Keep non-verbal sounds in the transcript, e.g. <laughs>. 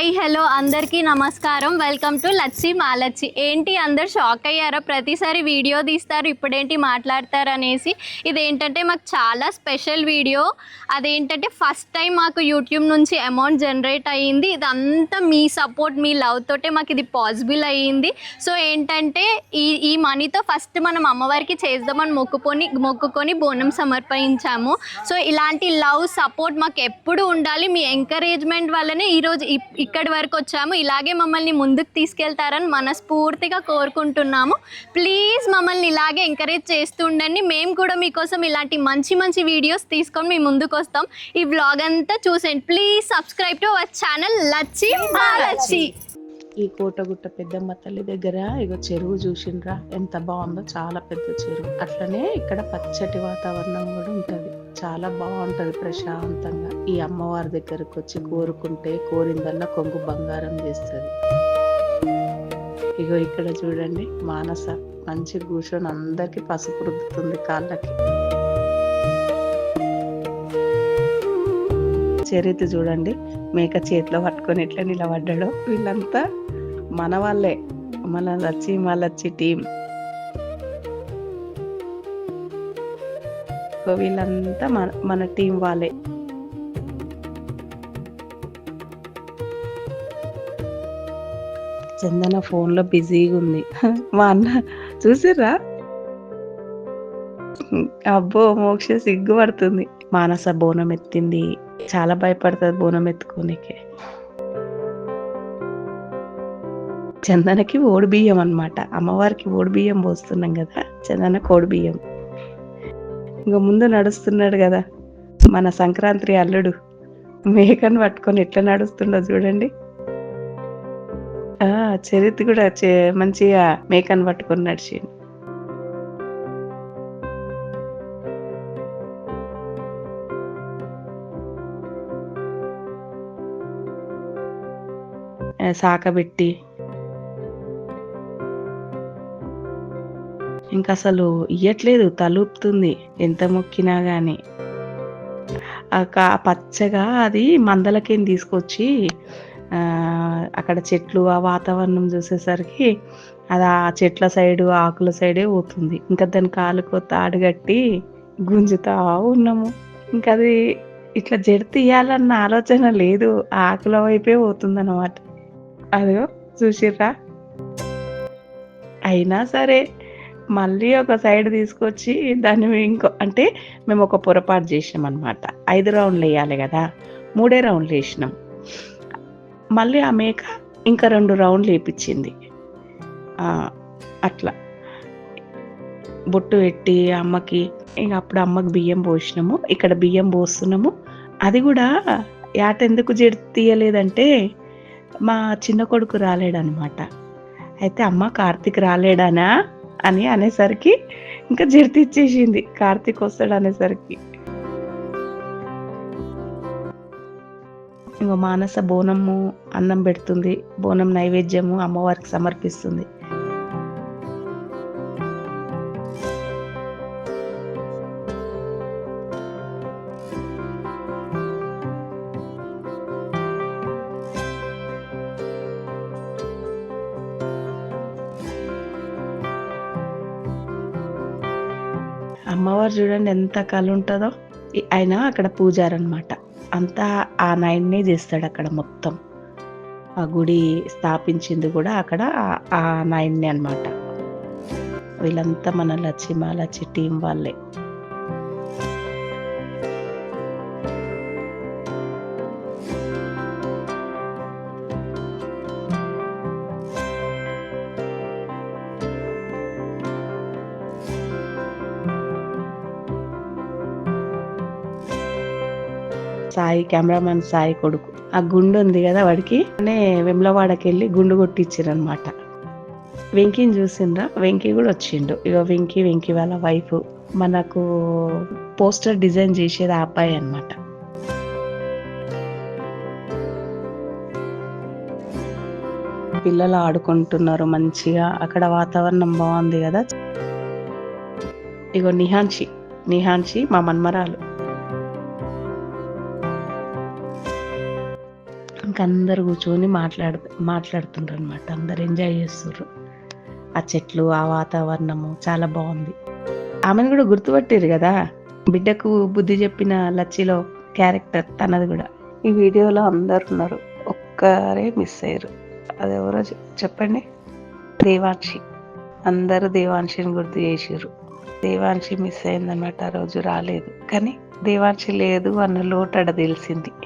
Hi hello అందరికీ నమస్కారం. Welcome to Lachchi Malachchi. ఏంటి అందరు షాక్ అయ్యారా? ప్రతిసారి వీడియో తీస్తారు ఇప్పుడేంటి మాట్లాడతారు అనేసి. ఇదేంటంటే మాకు చాలా స్పెషల్ వీడియో. అదేంటంటే ఫస్ట్ టైం మాకు యూట్యూబ్ నుంచి అమౌంట్ జనరేట్ అయ్యింది. ఇదంతా మీ సపోర్ట్ మీ లవ్ తోటే మాకు ఇది పాసిబుల్ అయ్యింది. సో ఏంటంటే ఈ ఈ మనీతో ఫస్ట్ మనం అమ్మవారికి చేద్దామని మొక్కుకొని మొక్కుకొని బోనం సమర్పించాము. సో ఇలాంటి లవ్ సపోర్ట్ మాకు ఎప్పుడు ఉండాలి? మీ ఎంకరేజ్మెంట్ వల్లనే ఈరోజు ఇప్- ఇక్కడి వరకు వచ్చాము. ఇలాగే మమ్మల్ని ముందుకు తీసుకెళ్తారని మనస్ఫూర్తిగా కోరుకుంటున్నాము. ప్లీజ్ మమ్మల్ని ఇలాగే ఎంకరేజ్ చేస్తూ ఉండండి. మేము కూడా మీకోసం ఇలాంటి మంచి మంచి వీడియోస్ తీసుకొని మీ ముందుకు వస్తాం. ఈ వ్లాగ్ అంతా చూసేయండి. Please subscribe to our channel Lachchi మా లచ్చి ఈ కోటగుట్ట పెద్దమ్మ తల్లి దగ్గర ఇగో చెరువు చూసిండ్రా ఎంత బాగుందో చాలా పెద్ద చెరువు. అట్లనే ఇక్కడ పచ్చటి వాతావరణం కూడా ఉంటది. చాలా బాగుంటది ప్రశాంతంగా. ఈ అమ్మవారి దగ్గరకు వచ్చి కోరుకుంటే కోరిందల్లా కొంగు బంగారం చేస్తుంది. ఇగో ఇక్కడ చూడండి మానస మంచి కూర్చొని అందరికి పసుపు రుద్దుతుంది కాళ్ళకి. చరిత్ర చూడండి. మేక చేతిలో పట్టుకొని ఎట్లా నిలబడ్డాడో. వీళ్ళంతా మన వాళ్ళే. మన లచ్చి మా లచ్చి టీం. వీళ్ళంతా మన మన టీం వాళ్ళే. చందన ఫోన్లో బిజీగా ఉంది. <laughs> మా అన్న చూసిర్రా? అబ్బో మోక్ష సిగ్గుపడుతుంది. మానస బోనం ఎత్తింది. చాలా భయపడుతుంది బోనం ఎత్తుకోనికే. చందనకి ఓడి బియ్యం అనమాట అమ్మవారికి ఓడి బియ్యం పోస్తున్నాం కదా చందన కోడి బియ్యం. ఇంకా ముందు నడుస్తున్నాడు కదా మన సంక్రాంతి అల్లుడు. మేకను పట్టుకొని ఎట్లా నడుస్తుండో చూడండి. ఆ చరిత్ర కూడా చే- మంచిగా మేకను పట్టుకొని నడిచిండు. సాకబెట్టి ఇంకా అసలు ఇయ్యట్లేదు తలుపుతుంది ఎంత మొక్కినా కానీ ఆ కా- పచ్చగా అది మందలకేం తీసుకొచ్చి అక్కడ చెట్లు ఆ వాతావరణం చూసేసరికి అది ఆ చెట్ల సైడు ఆకుల సైడే పోతుంది. ఇంకా దాని కాలుకో తాడు కట్టి గుంజుతా ఉన్నాము. ఇంకా అది ఇట్లా జడ తీయాలన్న ఆలోచన లేదు ఆకుల వైపే పోతుంది అనమాట అదిగో చూసిర్రా. అయినా సరే మళ్ళీ ఒక సైడ్ తీసుకొచ్చి దాన్ని ఇంకో అంటే మేము ఒక పొరపాటు చేసినాం అనమాట ఐదు రౌండ్లు వేయాలి కదా మూడే రౌండ్లు వేసినాం. మళ్ళీ ఆ మేక ఇంకా రెండు రౌండ్లు వేపించింది. అట్లా. బొట్టు పెట్టి అమ్మకి ఇంక అప్పుడు అమ్మకి బియ్యం పోసినాము ఇక్కడ బియ్యం పోస్తున్నాము. అది కూడా యాట ఎందుకు జడి తీయలేదంటే మా చిన్న కొడుకు రాలేడనమాట. అయితే అమ్మ కార్తీక్ రాలేడానా అని అనేసరికి ఇంకా జరితిచ్చేసింది కార్తీక్ వస్తాడు అనేసరికి. ఇంకో మానస బోనము అన్నం పెడుతుంది. బోనం నైవేద్యము అమ్మవారికి సమర్పిస్తుంది. అమ్మవారు చూడండి ఎంత కళ ఉంటుందో ఆయన అక్కడ పూజారు అనమాట అంతా ఆ నాయన్నే చేస్తాడు అక్కడ మొత్తం. ఆ గుడి స్థాపించింది కూడా అక్కడ ఆ- నాయన్నే అనమాట వీళ్ళంతా మన లచ్చి లచ్చి టీం వాళ్ళే. సాయి కెమెరామెన్ సాయి కొడుకు. ఆ గుండు ఉంది కదా వాడికి? అనే వెమ్లవాడకి వెళ్ళి గుండు కొట్టించారనమాట వెంకీని చూసిండ్రా? వెంకీ కూడా వచ్చిండు. ఇక వెంకీ వెంకీ వాళ్ళ వైఫ్. మనకు పోస్టర్ డిజైన్ చేసేది ఆ అబ్బాయి అనమాట పిల్లలు ఆడుకుంటున్నారు మంచిగా. అక్కడ వాతావరణం బాగుంది కదా. ఇగో నిహాన్షి. నిహాన్షి మా మన్మరాలు. పార్క్ అందరు కూర్చొని మాట్లాడు మాట్లాడుతుండ్రు అనమాట అందరు ఎంజాయ్ చేస్తుర్రు. ఆ చెట్లు ఆ వాతావరణము చాలా బాగుంది. ఆమెను కూడా గుర్తుపట్టారు కదా? బిడ్డకు బుద్ధి చెప్పిన లచ్చిలో క్యారెక్టర్ తనది కూడా. ఈ వీడియోలో అందరు ఉన్నారు. ఒక్కరే మిస్ అయ్యారు. అది ఎవరో చెప్పండి. దేవాంశి. అందరూ దేవాంశిని గుర్తు చేసిర్రు. దేవాంశి మిస్ అయిందన్నమాట. ఆ రోజు రాలేదు. కానీ దేవాంశి లేదు అన్న లోటు అడ తెలిసింది.